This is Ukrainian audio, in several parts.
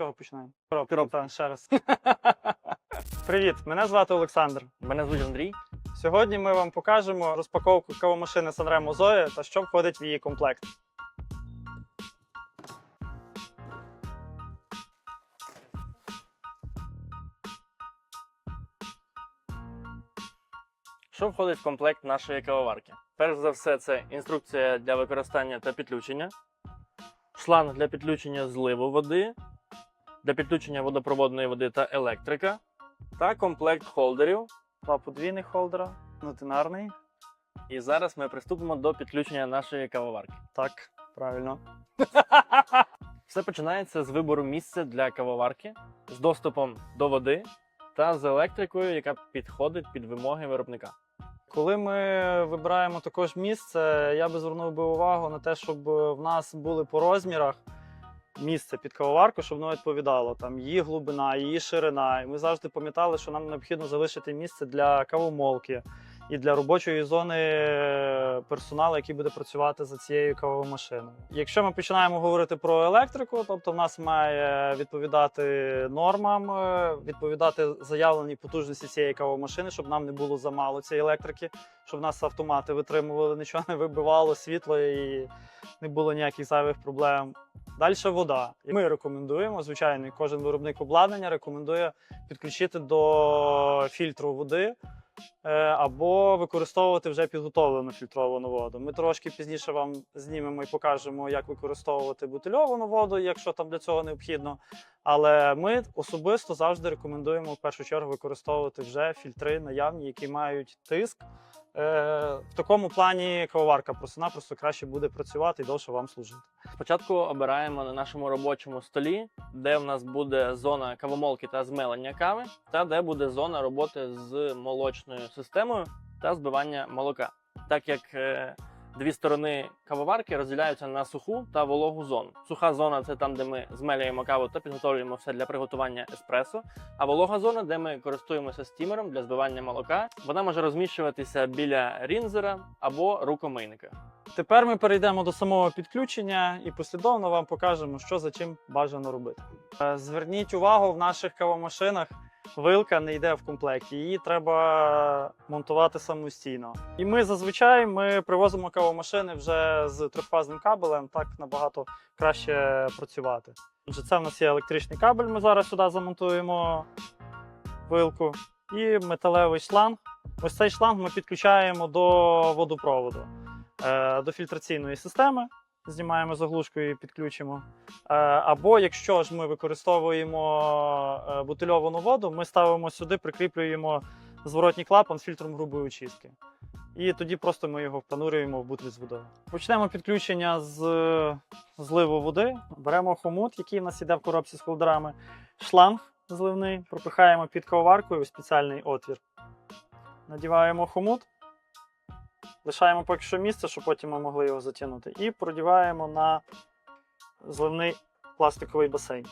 чого починаємо? Коробка, та, ще раз. Привіт, мене звати Олександр. Мене звуть Андрій. Сьогодні ми вам покажемо розпаковку кавомашини Sanremo Zoe та що входить в її комплект. Що входить в комплект нашої кавоварки? Перш за все, це інструкція для використання та підключення, шланг для підключення зливу води, для підключення водопроводної води та електрика, та комплект холдерів. Два подвійних холдера, одинарний. І зараз ми приступимо до підключення нашої кавоварки. Так, правильно. Все починається з вибору місця для кавоварки з доступом до води та з електрикою, яка підходить під вимоги виробника. Коли ми вибираємо також місце, я би звернув би увагу на те, щоб в нас були по розмірах місце під кавоварку, щоб воно відповідало там її глибина, її ширина. І ми завжди пам'ятали, що нам необхідно залишити місце для кавомолки і для робочої зони персоналу, який буде працювати за цією кавомашиною. Якщо ми починаємо говорити про електрику, тобто в нас має відповідати нормам, е, відповідати заявленій потужності цієї кавомашини, щоб нам не було замало цієї електрики, щоб нас автомати витримували, нічого не вибивало, світло і не було ніяких зайвих проблем. Далі вода. Ми рекомендуємо, звичайно, кожен виробник обладнання рекомендує підключити до фільтру води е, або використовувати вже підготовлену фільтровану воду. Ми трошки пізніше вам знімемо і покажемо, як використовувати бутильовану воду, якщо там для цього необхідно. Але ми особисто завжди рекомендуємо в першу чергу використовувати вже фільтри наявні, які мають тиск. Е, в такому плані кавоварка просто-напросто краще буде працювати і довше вам служити. Спочатку обираємо на нашому робочому столі, де в нас буде зона кавомолки та змелення кави, та де буде зона роботи з молочною системою та збивання молока. Так як е, дві сторони кавоварки розділяються на суху та вологу зону. Суха зона це там, де ми змелюємо каву та підготовлюємо все для приготування еспресо. А волога зона, де ми користуємося стімером для збивання молока. Вона може розміщуватися біля рінзера або рукомийника. Тепер ми перейдемо до самого підключення і послідовно вам покажемо, що за чим бажано робити. Е, Зверніть увагу, в наших кавомашинах вилка не йде в комплекті, її треба монтувати самостійно. І ми зазвичай ми привозимо кавомашини вже з трьохфазним кабелем, так набагато краще працювати. Отже, це в нас є електричний кабель. Ми зараз сюди замонтуємо вилку і металевий шланг. Ось цей шланг ми підключаємо до водопроводу е, до фільтраційної системи. Знімаємо заглушку і підключимо. Е, Або якщо ж ми використовуємо е, бутильовану воду, ми ставимо сюди, прикріплюємо зворотній клапан з фільтром грубої очистки. І тоді просто ми його впанурюємо в бутиль з водою. Почнемо підключення з зливу води. Беремо хомут, який в нас іде в коробці з холдерами, шланг зливний, пропихаємо під кавоваркою в спеціальний отвір. Надіваємо хомут. Лишаємо поки що місце, щоб потім ми могли його затягнути. І продіваємо на зливний пластиковий басейн.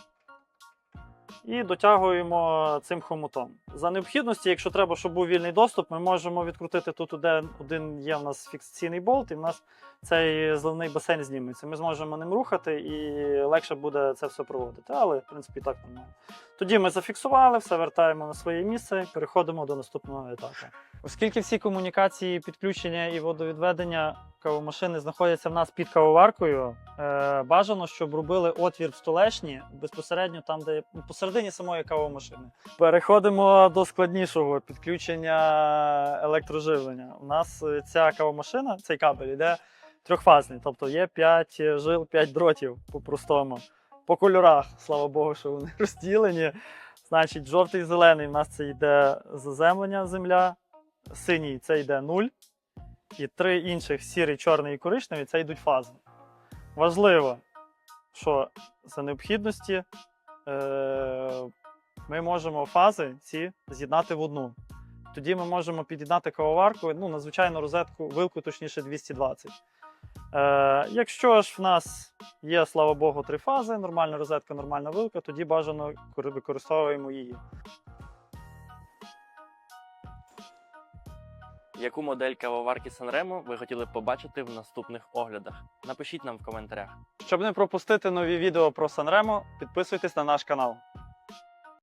І дотягуємо цим хомутом. За необхідності, якщо треба, щоб був вільний доступ, ми можемо відкрутити тут один, є в нас фіксаційний болт, і в нас цей зливний басейн зніметься. Ми зможемо ним рухати і легше буде це все проводити. Але, в принципі, так нормально. Тоді ми зафіксували, все вертаємо на своє місце, переходимо до наступного етапу. Оскільки всі комунікації, підключення і водовідведення кавомашини знаходяться в нас під кавоваркою, е, бажано, щоб робили отвір в столешні безпосередньо там, де ну, посередині самої кавомашини. Переходимо до складнішого підключення електроживлення. У нас е, ця кавомашина, цей кабель йде трьохфазний, тобто є 5 жил, 5 дротів по-простому. По кольорах, слава Богу, що вони розділені. Значить, жовтий-зелений у нас це йде заземлення земля, синій це йде 0, і три інших сірий, чорний і коричневий це йдуть фази. Важливо, що за необхідності е, ми можемо фази ці з'єднати в одну. Тоді ми можемо під'єднати кавоварку, ну, на звичайну розетку, вилку, точніше 220. Е, якщо ж в нас є, слава Богу, три фази, нормальна розетка, нормальна вилка, тоді бажано кор- використовуємо її. Яку модель кавоварки Sanremo ви хотіли б побачити в наступних оглядах? Напишіть нам в коментарях. Щоб не пропустити нові відео про Санремо, підписуйтесь на наш канал.